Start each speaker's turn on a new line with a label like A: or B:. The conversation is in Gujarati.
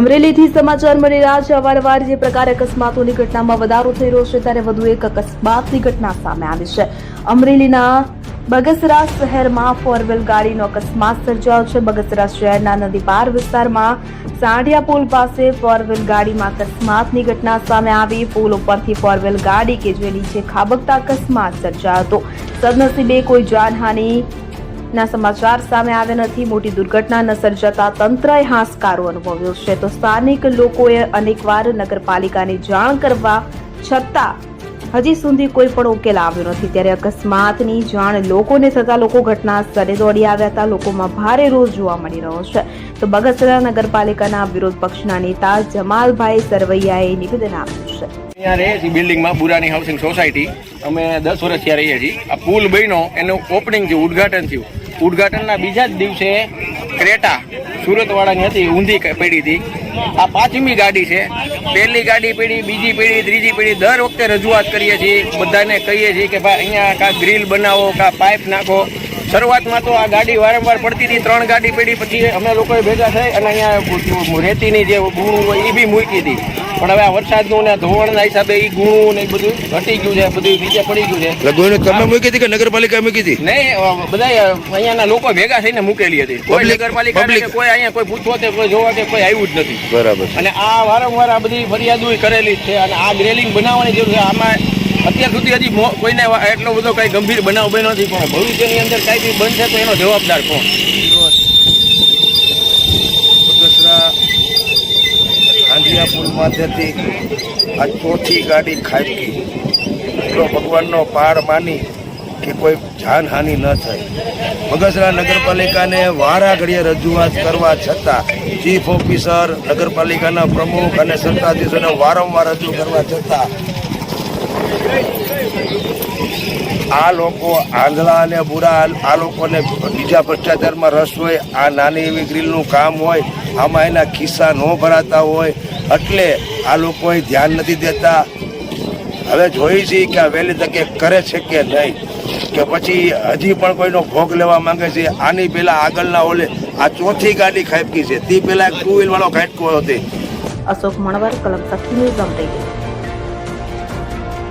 A: અમરેલીથી સમાચાર મળી રહ્યા છે. અવારવાર જે પ્રકારે અકસ્માતોની ઘટનામાં વધારો થઈ રહ્યો છે, ત્યારે વધુ એક અકસ્માતની ઘટના સામે આવી છે. અમરેલીના બગસરા શહેરમાં ફોરવેલ ગાડીનો અકસ્માત સર્જાયો છે. બગસરા શહેરના નદી પાર વિસ્તારમાં સાંઢિયા પુલ પાસે ફોરવેલ ગાડીમાં અકસ્માતની ઘટના સામે આવી. પુલ ઉપરથી ફોરવેલ ગાડી કે જે નીચે ખાબકતા અકસ્માત સર્જાયો હતો. સદનસીબે કોઈ જાનહાની ના સમાચાર સામે આવ્યા નથી, મોટી દુર્ઘટના ન સર્જાતા તંત્રએ હાશકારો અનુભવ્યો છે. તો સ્થાનિક લોકોએ અનેકવાર નગરપાલિકાને જાણ કરવા છતાં હજી સુધી કોઈ પણ ઉકેલ આવ્યો નથી. ત્યારે અકસ્માતની જાણ લોકોને થતા લોકો ઘટના સ્થળે દોડી આવ્યા હતા. લોકોમાં ભારે રોષ જોવા મળી રહ્યો છે. તો બગસરા નગરપાલિકાના વિરોધ પક્ષના નેતા જમાલભાઈ સરવૈયાએ નિવેદન આપ્યું છે.
B: અહીંયા રહીએ છીએ બિલ્ડિંગમાં બુરાની હાઉસિંગ સોસાયટી અમે દસ વર્ષ ત્યાં રહીએ છીએ. આ પુલ બન્યો, એનું ઓપનિંગ થયું ઉદ્ઘાટન થયું. ઉદ્ઘાટનના બીજા જ દિવસે ક્રેટા સુરતવાળાની હતી, ઊંધી પેઢી હતી. આ પાંચમી ગાડી છે. પહેલી ગાડી પેઢી બીજી પેઢી ત્રીજી પેઢી દર વખતે રજૂઆત કરીએ છીએ, બધાને કહીએ છીએ કે ભાઈ અહીંયા કાં ગ્રીલ બનાવો કાં પાઇપ નાખો. શરૂઆતમાં તો આ ગાડી વારંવાર પડતી હતી, ત્રણ ગાડી પડી, પછી અમે લોકોએ ભેગા થઈ અને અહીંયા રેતીની જે ગુણું હોય એ બી મૂકી હતી. પણ હવે આ વરસાદનું ને ધોવાણના હિસાબે એ ગુણું ને બધું ઘટી ગયું છે બધું નીચે પડી ગયું છે.
C: એટલે તમે મૂકી હતી કે નગરપાલિકા મૂકી હતી?
B: નહીં બધા અહીંયાના લોકો ભેગા થઈને મૂકેલી હતી. કોઈ નગરપાલિકા કોઈ અહીંયા કોઈ પૂછવો કે કોઈ જોવા કે કોઈ આવ્યું જ નથી.
C: બરાબર
B: અને આ વારંવાર આ બધી ફરિયાદો કરેલી જ છે અને આ ગ્રેલિંગ બનાવવાની જરૂર છે. આમાં અત્યાર સુધી હજી કોઈને એટલો બધો કઈ ગંભીર બનાવ બન્યો નથી પણ ભવિષ્યની અંદર કઈ બી બનશે તો એનો જવાબદાર કોણ
C: બગસરા હાંડિયા પુલ માથેથી આ ચોથી ગાડી ખાબકી એટલો ભગવાનનો પાર માની કે કોઈ જાનહાનિ ન થાય બગસરા નગરપાલિકાને વારા ઘડીએ રજૂઆત કરવા છતાં ચીફ ઓફિસર, નગરપાલિકાના પ્રમુખ અને સત્તાધીશોને વારંવાર રજૂ કરવા છતાં આ લોકો આંધળા અને બુરા આ લોકોને બીજા ભ્રષ્ટાચારમાં રસ હોય, આ નાની એવી ગ્રીલનું કામ હોય, આમાં એના ખિસ્સા ન ભરાતા હોય, એટલે આ લોકોએ ધ્યાન નથી દેતા. હવે જોઈ છીએ કે આ વહેલી તકે કરે છે કે નહીં. કે પછી હજી પણ કોઈનો ભોગ લેવા માંગે છે. આની પહેલા આગળના ઓલે આ ચોથી ગાડી ખાબકી છે. તે પહેલા એક ટુ વ્હીલ વાળો ખાટકો હતી.
A: અશોક મણવર, કલમ શક્તિ ન્યૂઝ અમરેલી